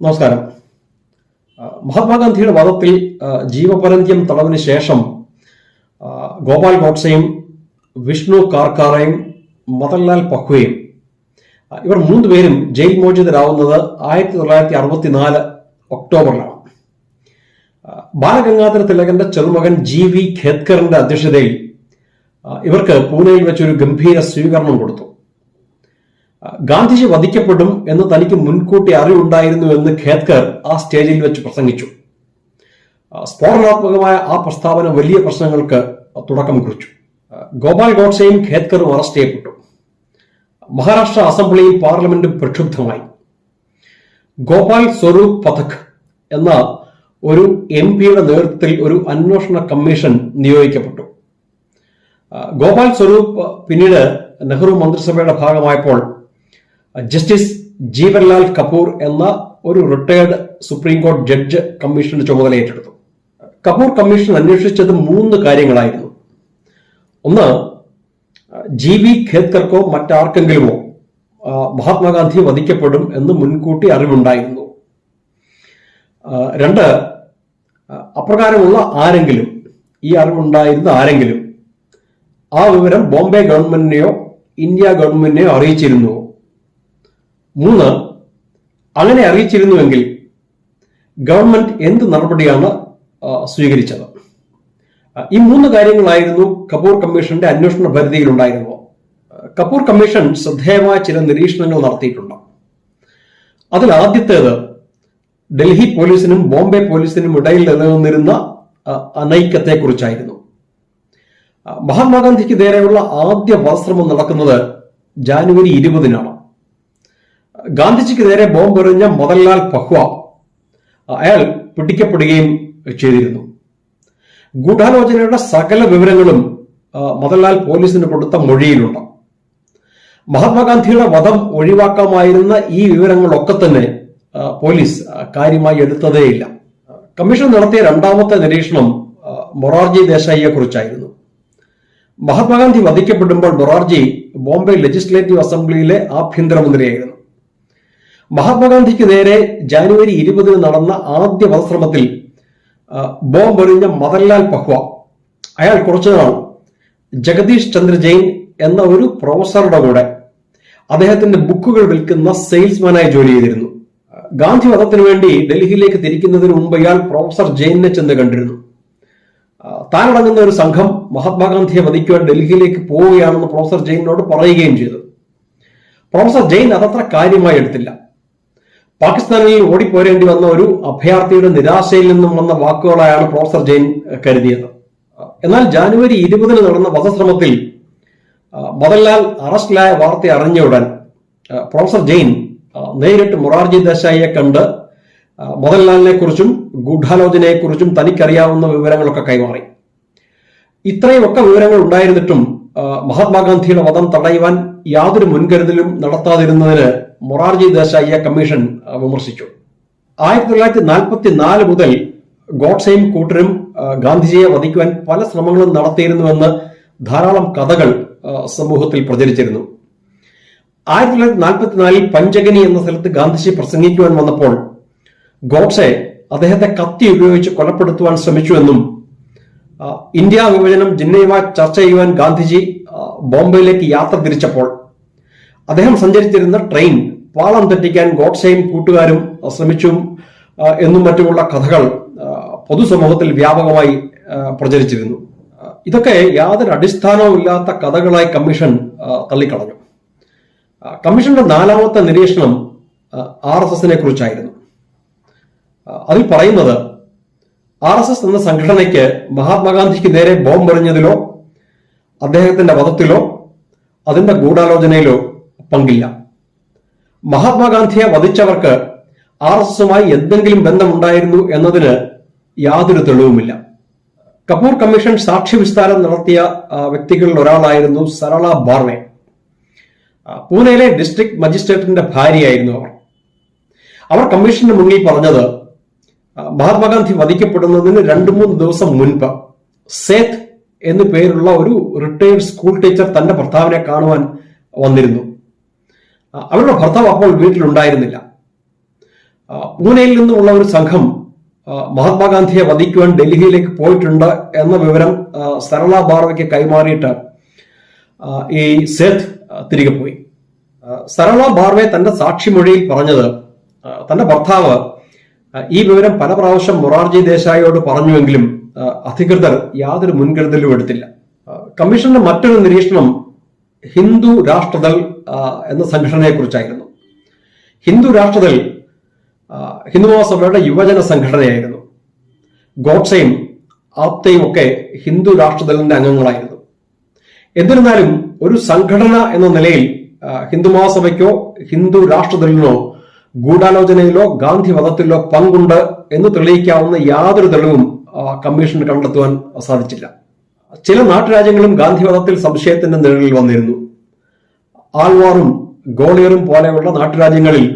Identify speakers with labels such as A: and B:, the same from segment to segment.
A: നമസ്കാരം. മഹാത്മാഗാന്ധിയുടെ വധത്തിൽ ആ, ജീവപര്യന്തം തടവിന് ശേഷം ഗോപാൽ ഗോഡ്സെയും വിഷ്ണു കാർക്കാറയും മദൻലാൽ പഹ്വയും ഇവർ മൂന്ന് പേരും ജയിൽ മോചിതരാവുന്നത് ആയിരത്തി തൊള്ളായിരത്തി അറുപത്തിനാല് ഒക്ടോബറിലാണ് ബാലഗംഗാധര തിലകന്റെ ചെറുമകൻ ജി വി ഖേദ്കറിന്റെ അധ്യക്ഷതയിൽ ഇവർക്ക് പൂനെയിൽ വെച്ചൊരു ഗംഭീര സ്വീകരണം കൊടുത്തു. ഗാന്ധിജി വധിക്കപ്പെടും എന്ന് തനിക്ക് മുൻകൂട്ടി അറിവുണ്ടായിരുന്നു എന്ന് ഖേത്കർ ആ സ്റ്റേജിൽ വെച്ച് പ്രസംഗിച്ചു. സ്ഫോടനാത്മകമായ ആ പ്രസ്താവന വലിയ പ്രശ്നങ്ങൾക്ക് തുടക്കം കുറിച്ചു. ഗോപാൽ ഗോഡ്സെയും ഖേത്കറും അറസ്റ്റ് ചെയ്യപ്പെട്ടു. മഹാരാഷ്ട്ര അസംബ്ലിയിൽ പാർലമെന്റ് പ്രക്ഷുബ്ധമായി. ഗോപാൽ സ്വരൂപ് പഥക് എന്ന ഒരു എം പിയുടെ നേതൃത്വത്തിൽ ഒരു അന്വേഷണ കമ്മീഷൻ നിയോഗിക്കപ്പെട്ടു. ഗോപാൽ സ്വരൂപ് പിന്നീട് നെഹ്റു മന്ത്രിസഭയുടെ ഭാഗമായപ്പോൾ ജസ്റ്റിസ് ജീവൻലാൽ കപൂർ എന്ന ഒരു റിട്ടയർഡ് സുപ്രീം കോടതി ജഡ്ജ് കമ്മീഷന്റെ ചുമതല ഏറ്റെടുത്തു. കപൂർ കമ്മീഷൻ അന്വേഷിച്ചത് മൂന്ന് കാര്യങ്ങളായിരുന്നു. ഒന്ന് ജി വി ഖേത്കർക്കോ മറ്റാർക്കെങ്കിലുമോ മഹാത്മാഗാന്ധി വധിക്കപ്പെടും എന്ന് മുൻകൂട്ടി അറിവുണ്ടായിരുന്നു. രണ്ട് അപ്രകാരമുള്ള ആരെങ്കിലും ഈ അറിവുണ്ടായിരുന്ന ആരെങ്കിലും ആ വിവരം ബോംബെ ഗവൺമെന്റിനെയോ ഇന്ത്യ ഗവൺമെന്റിനെയോ അറിയിച്ചിരുന്നുവോ? മൂന്ന് അങ്ങനെ അറിയിച്ചിരുന്നുവെങ്കിൽ ഗവൺമെന്റ് എന്ത് നടപടിയാണ് സ്വീകരിച്ചത്? ഈ മൂന്ന് കാര്യങ്ങളായിരുന്നു കപൂർ കമ്മീഷന്റെ അന്വേഷണ പരിധിയിൽ ഉണ്ടായിരുന്നത് കപൂർ കമ്മീഷൻ ശ്രദ്ധേയമായ ചില നിരീക്ഷണങ്ങൾ നടത്തിയിട്ടുണ്ട്. അതിൽ ആദ്യത്തേത് ഡൽഹി പോലീസിനും ബോംബെ പോലീസിനും ഇടയിൽ നിലനിന്നിരുന്ന അനൈക്യത്തെ അനൈക്യത്തെക്കുറിച്ചായിരുന്നു മഹാത്മാഗാന്ധിക്ക് നേരെയുള്ള ആദ്യ വധശ്രമം നടക്കുന്നത് ജാനുവരി ഇരുപതിനാണ്. ഗാന്ധിജിക്ക് നേരെ ബോംബ് എറിഞ്ഞ മദൻലാൽ പഹ്വ അയാൾ പിടിക്കപ്പെടുകയും ചെയ്തിരുന്നു. ഗൂഢാലോചനയുടെ സകല വിവരങ്ങളും മദൻലാൽ പോലീസിന് കൊടുത്ത മൊഴിയിലുണ്ട്. മഹാത്മാഗാന്ധിയുടെ വധം ഒഴിവാക്കാമായിരുന്ന ഈ വിവരങ്ങളൊക്കെ തന്നെ പോലീസ് കാര്യമായി എടുത്തതേയില്ല. കമ്മീഷൻ നടത്തിയ രണ്ടാമത്തെ നിരീക്ഷണം മൊറാർജി ദേശായിയെ കുറിച്ചായിരുന്നു. മഹാത്മാഗാന്ധി വധിക്കപ്പെടുമ്പോൾ മൊറാർജി ബോംബെ ലെജിസ്ലേറ്റീവ് അസംബ്ലിയിലെ ആഭ്യന്തരമന്ത്രിയായിരുന്നു. മഹാത്മാഗാന്ധിക്ക് നേരെ ജാനുവരി ഇരുപതിന് നടന്ന ആദ്യ വധശ്രമത്തിൽ ബോംബെറിഞ്ഞ മദൻലാൽ പഹ്വ. അയാൾ കുറച്ചു നാൾ ജഗദീഷ് ചന്ദ്ര ജെയിൻ എന്ന ഒരു പ്രൊഫസറുടെ കൂടെ അദ്ദേഹത്തിന്റെ ബുക്കുകൾ വിൽക്കുന്ന സെയിൽസ്മാനായി ജോലി ചെയ്തിരുന്നു. ഗാന്ധി വധത്തിനു വേണ്ടി ഡൽഹിയിലേക്ക് തിരിക്കുന്നതിന് മുമ്പ് ഇയാൾ പ്രൊഫസർ ജെയിനെ ചെന്ന് കണ്ടിരുന്നു. താനടങ്ങുന്ന ഒരു സംഘം മഹാത്മാഗാന്ധിയെ വധിക്കുവാൻ ഡൽഹിയിലേക്ക് പോവുകയാണെന്ന് പ്രൊഫസർ ജെയിനോട് പറയുകയും ചെയ്തു. പ്രൊഫസർ ജെയിൻ അതത്ര കാര്യമായി എടുത്തില്ല. പാകിസ്ഥാനിൽ ഓടിപ്പോരേണ്ടി വന്ന ഒരു അഭയാർത്ഥിയുടെ നിരാശയിൽ നിന്നും വന്ന വാക്കുകളായാണ് പ്രൊഫസർ ജെയിൻ കരുതിയത്. എന്നാൽ ജാനുവരി ഇരുപതിന് നടന്ന വധശ്രമത്തിൽ മദൻലാൽ അറസ്റ്റിലായ വാർത്ത അറിഞ്ഞ ഉടൻ പ്രൊഫസർ ജെയിൻ നേരിട്ട് മൊറാർജി ദേശായിയെ കണ്ട് മദൻലാലിനെ കുറിച്ചും ഗൂഢാലോചനയെ കുറിച്ചും തനിക്കറിയാവുന്ന വിവരങ്ങളൊക്കെ കൈമാറി. ഇത്രയുമൊക്കെ വിവരങ്ങൾ ഉണ്ടായിരുന്നിട്ടും മഹാത്മാഗാന്ധിയുടെ വധം തടയുവാൻ യാതൊരു മുൻകരുതലും നടത്താതിരുന്നതിന് മൊറാർജി ദേശായിയെ കമ്മീഷൻ വിമർശിച്ചു. ആയിരത്തി തൊള്ളായിരത്തി നാൽപ്പത്തി നാല് മുതൽ ഗോഡ്സെയും കൂട്ടരും ഗാന്ധിജിയെ വധിക്കുവാൻ പല ശ്രമങ്ങളും നടത്തിയിരുന്നുവെന്ന് ധാരാളം കഥകൾ സമൂഹത്തിൽ പ്രചരിച്ചിരുന്നു. ആയിരത്തി തൊള്ളായിരത്തി നാൽപ്പത്തിനാലിൽ പഞ്ചഗനി എന്ന സ്ഥലത്ത് ഗാന്ധിജി പ്രസംഗിക്കുവാൻ വന്നപ്പോൾ ഗോഡ്സെ അദ്ദേഹത്തെ കത്തി ഉപയോഗിച്ച് കൊലപ്പെടുത്തുവാൻ ശ്രമിച്ചുവെന്നും ഇന്ത്യ വിഭജനം ജിന്നയുമായി ചർച്ച ചെയ്യുവാൻ ഗാന്ധിജി ബോംബെയിലേക്ക് യാത്ര തിരിച്ചപ്പോൾ അദ്ദേഹം സഞ്ചരിച്ചിരുന്ന ട്രെയിൻ പാളം തെറ്റിക്കാൻ ഗോഡ്സെയും കൂട്ടുകാരും ശ്രമിച്ചു എന്നും മറ്റുമുള്ള കഥകൾ പൊതുസമൂഹത്തിൽ വ്യാപകമായി പ്രചരിച്ചിരുന്നു. ഇതൊക്കെ യാതൊരു അടിസ്ഥാനവുമില്ലാത്ത കഥകളായി കമ്മീഷൻ തള്ളിക്കളഞ്ഞു. കമ്മീഷന്റെ നാലാമത്തെ നിരീക്ഷണം ആർ എസ് എസിനെ കുറിച്ചായിരുന്നു. അതിൽ പറയുന്നത് ആർ എസ് എസ് എന്ന സംഘടനയ്ക്ക് മഹാത്മാഗാന്ധിക്ക് നേരെ ബോംബെറിഞ്ഞതിലോ അദ്ദേഹത്തിന്റെ വധത്തിലോ അതിന്റെ ഗൂഢാലോചനയിലോ പങ്കില്ല. മഹാത്മാഗാന്ധിയെ വധിച്ചവർക്ക് ആർ എസ് എസുമായി എന്തെങ്കിലും ബന്ധമുണ്ടായിരുന്നു എന്നതിന് യാതൊരു തെളിവുമില്ല. കപൂർ കമ്മീഷൻ സാക്ഷി വിസ്താരം നടത്തിയ വ്യക്തികളിൽ ഒരാളായിരുന്നു സരള ബാർവെ. പൂനെയിലെ ഡിസ്ട്രിക്ട് മജിസ്ട്രേറ്റിന്റെ ഭാര്യയായിരുന്നു അവർ. അവർ കമ്മീഷന് മുന്നിൽ പറഞ്ഞത് മഹാത്മാഗാന്ധി വധിക്കപ്പെടുന്നതിന് രണ്ടു മൂന്ന് ദിവസം മുൻപ് സേത്ത് എന്നു പേരുള്ള ഒരു റിട്ടയർഡ് സ്കൂൾ ടീച്ചർ തന്റെ ഭർത്താവിനെ കാണുവാൻ വന്നിരുന്നു. അവരുടെ ഭർത്താവ് അപ്പോൾ വീട്ടിലുണ്ടായിരുന്നില്ല. പൂനെയിൽ നിന്നുമുള്ള ഒരു സംഘം മഹാത്മാഗാന്ധിയെ വധിക്കുവാൻ ഡൽഹിയിലേക്ക് പോയിട്ടുണ്ട് എന്ന വിവരം സരള ബാർവയ്ക്ക് കൈമാറിയിട്ട് ഈ സേത്ത് തിരികെ പോയി. സരള ബാർവെ തന്റെ സാക്ഷിമൊഴിയിൽ പറഞ്ഞത് തന്റെ ഭർത്താവ് ഈ വിവരം പല പ്രാവശ്യം മൊറാർജി ദേശായിയോട് പറഞ്ഞുവെങ്കിലും അധികൃതർ യാതൊരു മുൻകരുതലും എടുത്തില്ല. കമ്മീഷന്റെ മറ്റൊരു നിരീക്ഷണം ഹിന്ദു രാഷ്ട്രദൾ എന്ന സംഘടനയെക്കുറിച്ചായിരുന്നു. ഹിന്ദു രാഷ്ട്രത്തിൽ ആ, ഹിന്ദു മഹാസഭയുടെ യുവജന സംഘടനയായിരുന്നു. ഗോഡ്സയും ആപ്തയും ഒക്കെ ഹിന്ദു രാഷ്ട്രദളിന്റെ അംഗങ്ങളായിരുന്നു. എന്നിരുന്നാലും ഒരു സംഘടന എന്ന നിലയിൽ ഹിന്ദു മഹാസഭയ്ക്കോ ഹിന്ദു രാഷ്ട്രദളിനോ ഗൂഢാലോചനയിലോ ഗാന്ധി മതത്തിലോ പങ്കുണ്ട് എന്ന് തെളിയിക്കാവുന്ന യാതൊരു തെളിവും കമ്മീഷന് കണ്ടെത്തുവാൻ സാധിച്ചില്ല. ചില നാട്ടുരാജ്യങ്ങളും ഗാന്ധി വധത്തിൽ സംശയത്തിന്റെ നിഴലിൽ വന്നിരുന്നു. ആൾവാറും ഗോളിയറും പോലെയുള്ള നാട്ടുരാജ്യങ്ങളിൽ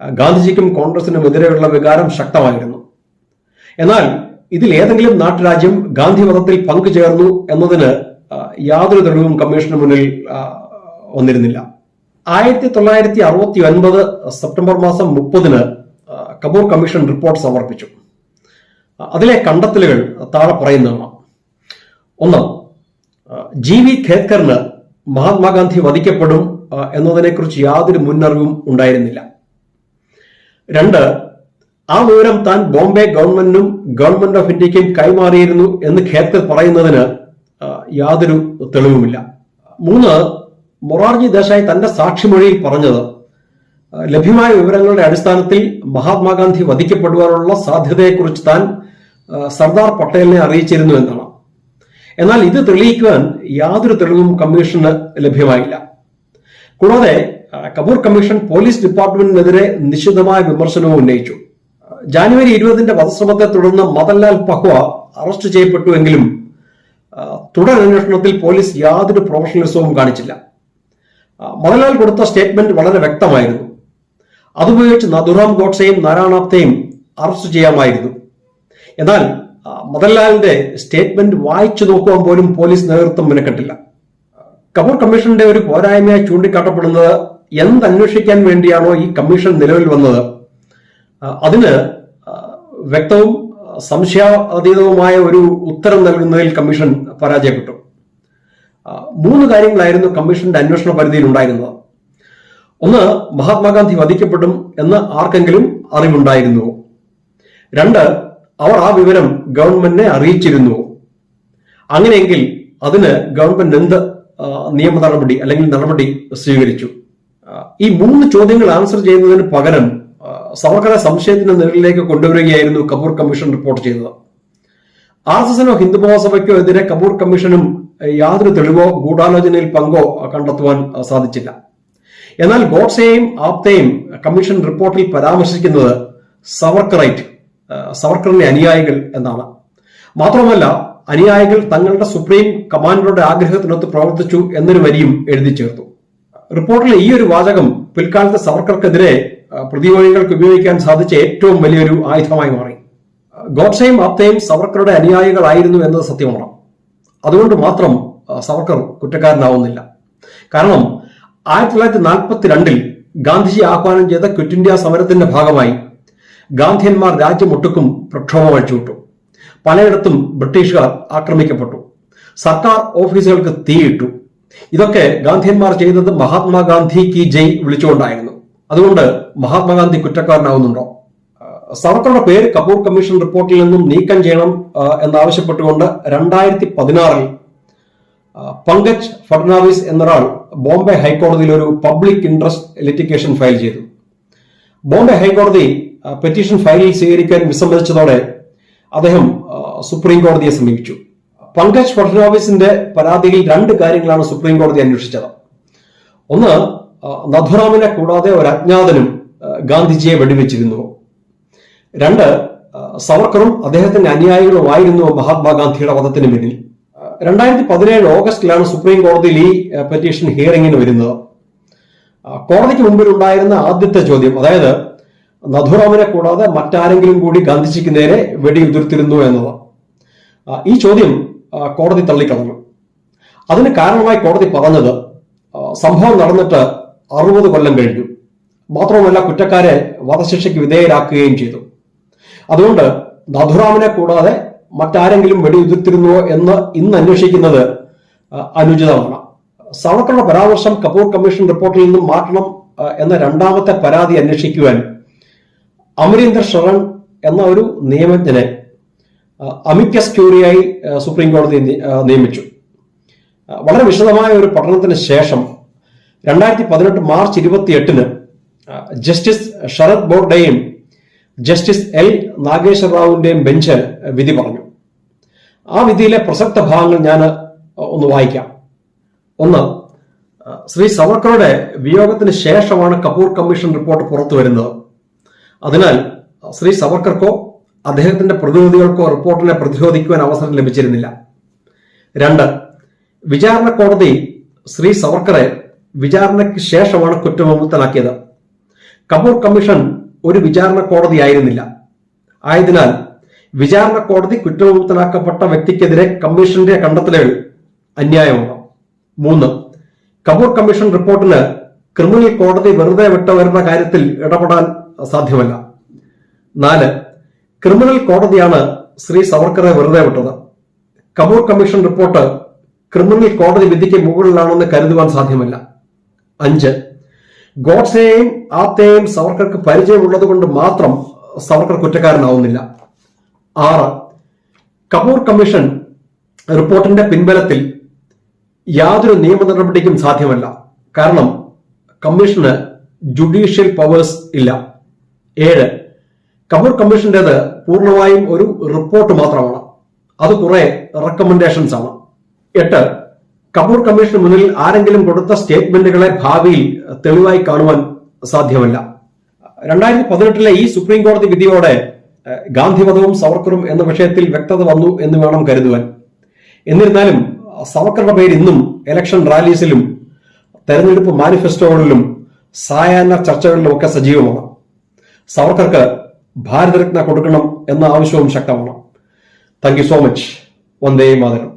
A: ഗാന്ധിജിക്കും കോൺഗ്രസിനും എതിരെയുള്ള വികാരം ശക്തമായിരുന്നു. എന്നാൽ ഇതിൽ ഏതെങ്കിലും നാട്ടുരാജ്യം ഗാന്ധി വധത്തിൽ പങ്കുചേർന്നു എന്നതിന് യാതൊരു തെളിവും കമ്മീഷന് മുന്നിൽ വന്നിരുന്നില്ല. ആയിരത്തി തൊള്ളായിരത്തി അറുപത്തി ഒൻപത് സെപ്റ്റംബർ മാസം മുപ്പതിന് കപൂർ കമ്മീഷൻ റിപ്പോർട്ട് സമർപ്പിച്ചു. അതിലെ കണ്ടെത്തലുകൾ താഴെ പറയുന്നതാണ്. ഒന്ന് ജി വി ഖേത്കറിന് മഹാത്മാഗാന്ധി വധിക്കപ്പെടും എന്നതിനെക്കുറിച്ച് യാതൊരു മുന്നറിവും ഉണ്ടായിരുന്നില്ല. രണ്ട് ആ വിവരം താൻ ബോംബെ ഗവൺമെന്റിനും ഗവൺമെന്റ് ഓഫ് ഇന്ത്യക്കും കൈമാറിയിരുന്നു എന്ന് ഖേത്കർ പറയുന്നതിന് യാതൊരു തെളിവുമില്ല. മൂന്ന് മൊറാർജി ദേശായി തന്റെ സാക്ഷിമൊഴിയിൽ പറഞ്ഞത് ലഭ്യമായ വിവരങ്ങളുടെ അടിസ്ഥാനത്തിൽ മഹാത്മാഗാന്ധി വധിക്കപ്പെടുവാനുള്ള സാധ്യതയെക്കുറിച്ച് താൻ സർദാർ പട്ടേലിനെ അറിയിച്ചിരുന്നു എന്നാണ്. എന്നാൽ ഇത് തെളിയിക്കുവാൻ യാതൊരു തെളിവും കമ്മീഷന് ലഭ്യമായില്ല. കൂടാതെ കപൂർ കമ്മീഷൻ പോലീസ് ഡിപ്പാർട്ട്മെന്റിനെതിരെ നിശിതമായ വിമർശനവും ഉന്നയിച്ചു. ജാനുവരി ഇരുപതിന്റെ വധശ്രമത്തെ തുടർന്ന് മദൻലാൽ പഹ്വ അറസ്റ്റ് ചെയ്യപ്പെട്ടുവെങ്കിലും തുടർ അന്വേഷണത്തിൽ പോലീസ് യാതൊരു പ്രൊഫഷണലിസവും കാണിച്ചില്ല. മദൻലാൽ കൊടുത്ത സ്റ്റേറ്റ്മെന്റ് വളരെ വ്യക്തമായിരുന്നു. അതുപയോഗിച്ച് നദുറാം ഗോഡ്സെയും നാരായണാപ്തയും അറസ്റ്റ് ചെയ്യാമായിരുന്നു. എന്നാൽ മദൻലാലിന്റെ സ്റ്റേറ്റ്മെന്റ് വായിച്ചു നോക്കുവാൻ പോലും പോലീസ് നേതൃത്വം മിനക്കെട്ടില്ല കപൂർ കമ്മീഷന്റെ ഒരു പോരായ്മയായി ചൂണ്ടിക്കാട്ടപ്പെടുന്നത് എന്തന്വേഷിക്കാൻ വേണ്ടിയാണോ ഈ കമ്മീഷൻ നിലവിൽ വന്നത്? അതിന് വ്യക്തവും സംശയാതീതവുമായ ഒരു ഉത്തരം നൽകുന്നതിൽ കമ്മീഷൻ പരാജയപ്പെട്ടു. മൂന്ന് കാര്യങ്ങളായിരുന്നു കമ്മീഷന്റെ അന്വേഷണ പരിധിയിൽ ഉണ്ടായിരുന്നത്. ഒന്ന് മഹാത്മാഗാന്ധി വധിക്കപ്പെടും എന്ന് ആർക്കെങ്കിലും അറിവുണ്ടായിരുന്നുവോ രണ്ട് അവർ ആ വിവരം ഗവൺമെന്റിനെ അറിയിച്ചിരുന്നു. അങ്ങനെയെങ്കിൽ അതിന് ഗവൺമെന്റ് എന്ത് നിയമ നടപടി അല്ലെങ്കിൽ നടപടി സ്വീകരിച്ചു? ഈ മൂന്ന് ചോദ്യങ്ങൾ ആൻസർ ചെയ്യുന്നതിന് പകരം സവർക്കറെ സംശയത്തിന്റെ നിഴലിലേക്ക് കൊണ്ടുവരികയായിരുന്നു കപൂർ കമ്മീഷൻ റിപ്പോർട്ട് ചെയ്തത്. ആർ എസ് എസിനോ ഹിന്ദു മഹാസഭയ്ക്കോ എതിരെ കപൂർ കമ്മീഷനും യാതൊരു തെളിവോ ഗൂഢാലോചനയിൽ പങ്കോ കണ്ടെത്തുവാൻ സാധിച്ചില്ല. എന്നാൽ ഗോഡ്സെയും ആപ്തയും കമ്മീഷൻ റിപ്പോർട്ടിൽ പരാമർശിക്കുന്നത് സവർക്കറൈറ്റ് സവർക്കറിന്റെ അനുയായികൾ എന്നാണ്. മാത്രമല്ല അനുയായികൾ തങ്ങളുടെ സുപ്രീം കമാൻഡറുടെ ആഗ്രഹത്തിനൊത്ത് പ്രവർത്തിച്ചു എന്നൊരു വരിയും എഴുതി ചേർത്തു. റിപ്പോർട്ടിലെ ഈ ഒരു വാചകം പിൽക്കാലത്ത് സവർക്കർക്കെതിരെ പ്രതിയോഗികൾക്ക് ഉപയോഗിക്കാൻ സാധിച്ച ഏറ്റവും വലിയൊരു ആയുധമായി മാറി. ഗോഡ്സെയും ആപ്തയും സവർക്കറുടെ അനുയായികളായിരുന്നു എന്നത് സത്യമാണ്. അതുകൊണ്ട് മാത്രം സവർക്കർ കുറ്റക്കാരനാവുന്നില്ല. കാരണം ആയിരത്തി തൊള്ളായിരത്തി നാൽപ്പത്തിരണ്ടിൽ ഗാന്ധിജി ആഹ്വാനം ചെയ്ത ക്വിറ്റ് ഇന്ത്യ സമരത്തിന്റെ ഭാഗമായി ഗാന്ധിയന്മാർ രാജ്യമൊട്ടുക്കും പ്രക്ഷോഭം അഴിച്ചുവിട്ടു. പലയിടത്തും ബ്രിട്ടീഷുകാർ ആക്രമിക്കപ്പെട്ടു. സർക്കാർ ഓഫീസുകൾക്ക് തീയിട്ടു. ഇതൊക്കെ ഗാന്ധിയന്മാർ ചെയ്തത് മഹാത്മാഗാന്ധി കി ജയ് വിളിച്ചുകൊണ്ടായിരുന്നു. അതുകൊണ്ട് മഹാത്മാഗാന്ധി കുറ്റക്കാരനാവുന്നുണ്ടോ? സർക്കാരുടെ പേര് കപൂർ കമ്മീഷൻ റിപ്പോർട്ടിൽ നിന്നും നീക്കം ചെയ്യണം എന്നാവശ്യപ്പെട്ടുകൊണ്ട് രണ്ടായിരത്തി പതിനാറിൽ പങ്കജ് ഫഡ്നാവിസ് എന്നൊരാൾ ബോംബെ ഹൈക്കോടതിയിൽ ഒരു പബ്ലിക് ഇൻട്രസ്റ്റ് ലിറ്റിഗേഷൻ ഫയൽ ചെയ്തു. ബോംബെ ഹൈക്കോടതി പെറ്റീഷൻ ഫയൽ സ്വീകരിക്കാൻ വിസമ്മതിച്ചതോടെ അദ്ദേഹം സുപ്രീം കോടതിയെ സമീപിച്ചു. പങ്കജ് ഫഡ്നാവിസിന്റെ പരാതിയിൽ രണ്ട് കാര്യങ്ങളാണ് സുപ്രീം കോടതി അന്വേഷിച്ചത്. ഒന്ന് നഥുറാമിനെ കൂടാതെ ഒരു അജ്ഞാതനും ഗാന്ധിജിയെ വെടിവെച്ചിരുന്നു. രണ്ട് സവർക്കറും അദ്ദേഹത്തിന്റെ അനുയായികളുമായിരുന്നു മഹാത്മാഗാന്ധിയുടെ വധത്തിന് പിന്നിൽ. രണ്ടായിരത്തി പതിനേഴ് ഓഗസ്റ്റിലാണ് സുപ്രീം കോടതിയിൽ ഈ പെറ്റീഷൻ ഹിയറിംഗിന് വരുന്നത്. കോടതിക്ക് മുമ്പിൽ ഉണ്ടായിരുന്ന ആദ്യത്തെ ചോദ്യം അതായത് നഥുറാമിനെ കൂടാതെ മറ്റാരെങ്കിലും കൂടി ഗാന്ധിജിക്ക് നേരെ വെടിയുതിർത്തിരുന്നു എന്നത് ആ, ഈ ചോദ്യം കോടതി തള്ളിക്കളഞ്ഞു. അതിന് കാരണമായി കോടതി പറഞ്ഞത് സംഭവം നടന്നിട്ട് അറുപത് കൊല്ലം കഴിഞ്ഞു. മാത്രവുമല്ല കുറ്റക്കാരെ വധശിക്ഷയ്ക്ക് വിധേയരാക്കുകയും ചെയ്തു. അതുകൊണ്ട് നഥുറാമിനെ കൂടാതെ മറ്റാരെങ്കിലും വെടിയുതിർത്തിരുന്നുവോ എന്ന് ഇന്ന് അന്വേഷിക്കുന്നത് അനുചിതമാണ്. സവർക്കറുടെ പരാമർശം കപൂർ കമ്മീഷൻ റിപ്പോർട്ടിൽ നിന്നും മാറ്റണം എന്ന രണ്ടാമത്തെ പരാതി അന്വേഷിക്കുവാൻ അമരീന്ദർ ശരൺ എന്ന ഒരു നിയമജ്ഞനെ അമിക്കസ് ക്യൂറിയായി സുപ്രീം കോടതി നിയമിച്ചു. വളരെ വിശദമായ ഒരു പഠനത്തിന് ശേഷം രണ്ടായിരത്തി പതിനെട്ട് മാർച്ച് ഇരുപത്തി എട്ടിന് ജസ്റ്റിസ് ശരത് ബോർഡെയും ജസ്റ്റിസ് എൽ നാഗേശ്വര റാവുവിന്റെയും ബെഞ്ച് വിധി പറഞ്ഞു. ആ വിധിയിലെ പ്രസക്ത ഭാഗങ്ങൾ ഞാൻ ഒന്ന് വായിക്കാം. ഒന്ന് ശ്രീ സവർക്കറുടെ വിയോഗത്തിന് ശേഷമാണ് കപൂർ കമ്മീഷൻ റിപ്പോർട്ട് പുറത്തു വരുന്നത് അതിനാൽ ശ്രീ സവർക്കർക്കോ അദ്ദേഹത്തിന്റെ പ്രതിനിധികൾക്കോ റിപ്പോർട്ടിനെ പ്രതിരോധിക്കുവാൻ അവസരം ലഭിച്ചിരുന്നില്ല. രണ്ട് വിചാരണ കോടതി ശ്രീ സവർക്കറെ വിചാരണയ്ക്ക് ശേഷമാണ് കുറ്റവിമുക്തനാക്കിയത്. കപൂർ കമ്മീഷൻ ഒരു വിചാരണ കോടതിയായിരുന്നില്ല ആയതിനാൽ വിചാരണ കോടതി കുറ്റവിമുക്തനാക്കപ്പെട്ട വ്യക്തിക്കെതിരെ കമ്മീഷന്റെ കണ്ടെത്തലുകൾ അന്യായമാണ് മൂന്ന് കപൂർ കമ്മീഷൻ റിപ്പോർട്ടിന് ക്രിമിനൽ കോടതി വെറുതെ വിട്ടവരുടെ കാര്യത്തിൽ ഇടപെടാൻ സാധ്യമല്ല നാല് ക്രിമിനൽ കോടതിയാണ് ശ്രീ സവർക്കറെ വെറുതെ വിട്ടത്. കപൂർ കമ്മീഷൻ റിപ്പോർട്ട് ക്രിമിനൽ കോടതി വിധിക്ക് മുകളിലാണെന്ന് കരുതുവാൻ സാധ്യമല്ല. അഞ്ച് ഗോഡ്സെയും ആപ്തയെയും സവർക്കർക്ക് പരിചയമുള്ളത് കൊണ്ട് മാത്രം സവർക്കർ കുറ്റക്കാരനാവുന്നില്ല. ആറ് കപൂർ കമ്മീഷൻ റിപ്പോർട്ടിന്റെ പിൻബലത്തിൽ യാതൊരു നിയമ നടപടിക്കും സാധ്യമല്ല. കാരണം കമ്മീഷന് ജുഡീഷ്യൽ പവേഴ്സ് ഇല്ല. ഏഴ്. കമ്മർ കമ്മീഷന്റേത് പൂർണമായും ഒരു റിപ്പോർട്ട് മാത്രമാണ്. അത് കുറെ റെക്കമെൻഡേഷൻസ് ആണ്. എട്ട്. കപൂർ കമ്മീഷന് മുന്നിൽ ആരെങ്കിലും കൊടുത്ത സ്റ്റേറ്റ്മെന്റുകളെ ഭാവിയിൽ തെളിവായി കാണുവാൻ സാധ്യമല്ല. രണ്ടായിരത്തി പതിനെട്ടിലെ ഈ സുപ്രീം കോടതി വിധിയോടെ ഗാന്ധിവധവും സവർക്കറും എന്ന വിഷയത്തിൽ വ്യക്തത വന്നു എന്ന് വേണം കരുതുവാൻ. എന്നിരുന്നാലും സവർക്കറുടെ പേര് ഇന്നും ഇലക്ഷൻ റാലീസിലും തെരഞ്ഞെടുപ്പ് മാനിഫെസ്റ്റോകളിലും സായാഹ്ന ചർച്ചകളിലും ഒക്കെ സജീവമാണ്. സവർക്കർക്ക് ഭാരതരത്ന കൊടുക്കണം എന്ന ആവശ്യവും ശക്തമാണ്. Thank you so much Vande Mataram.